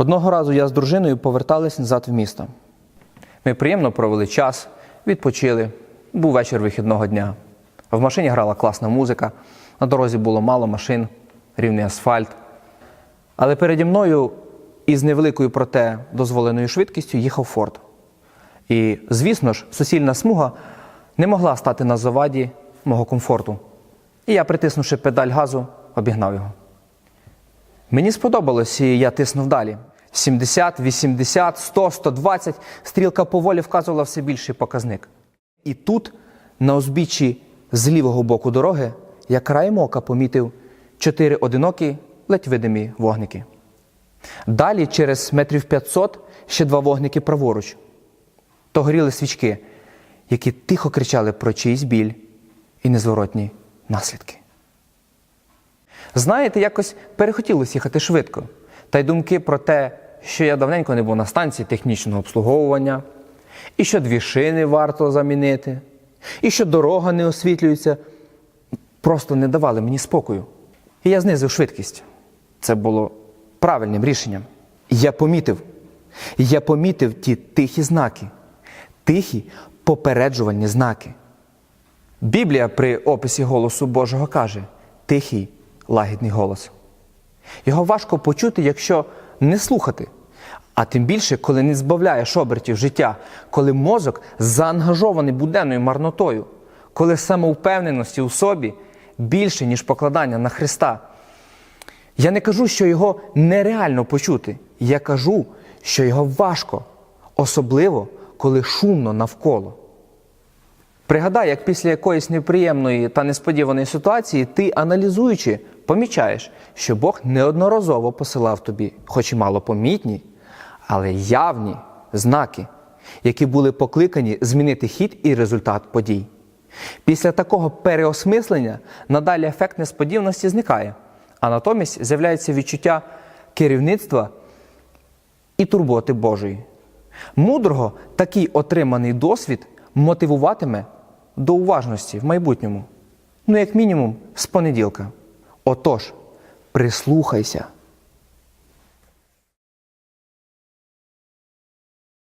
Одного разу я з дружиною повертались назад в місто. Ми приємно провели час, відпочили. Був вечір вихідного дня. В машині грала класна музика, на дорозі було мало машин, рівний асфальт. Але переді мною із невеликою, проте дозволеною швидкістю їхав Форд. І, звісно ж, суцільна смуга не могла стати на заваді мого комфорту. І я, притиснувши педаль газу, обігнав його. Мені сподобалось, і я тиснув далі. 70, 80, 100, 120. Стрілка поволі вказувала все більший показник. І тут, на узбіччі з лівого боку дороги, я краєм ока помітив чотири одинокі, ледь видимі вогники. Далі, через метрів 500, ще два вогники праворуч. То горіли свічки, які тихо кричали про чийсь біль і незворотні наслідки. Знаєте, якось перехотілося їхати швидко. Та й думки про те, що я давненько не був на станції технічного обслуговування, і що дві шини варто замінити, і що дорога не освітлюється, просто не давали мені спокою. І я знизив швидкість. Це було правильним рішенням. Я помітив, я помітив ті тихі знаки, тихі попереджувальні знаки. Біблія при описі голосу Божого каже тихий, лагідний голос. Його важко почути, якщо не слухати. А тим більше, коли не збавляєш обертів життя, коли мозок заангажований буденною марнотою, коли самовпевненості у собі більше, ніж покладання на Христа. Я не кажу, що його нереально почути. Я кажу, що його важко, особливо коли шумно навколо. Пригадай, як після якоїсь неприємної та несподіваної ситуації ти, аналізуючи, помічаєш, що Бог неодноразово посилав тобі, хоч і малопомітні, але явні знаки, які були покликані змінити хід і результат подій. Після такого переосмислення надалі ефект несподіваності зникає, а натомість з'являється відчуття керівництва і турботи Божої. Мудрого такий отриманий досвід мотивуватиме до уважності в майбутньому. Ну, як мінімум, з понеділка. Отож, прислухайся.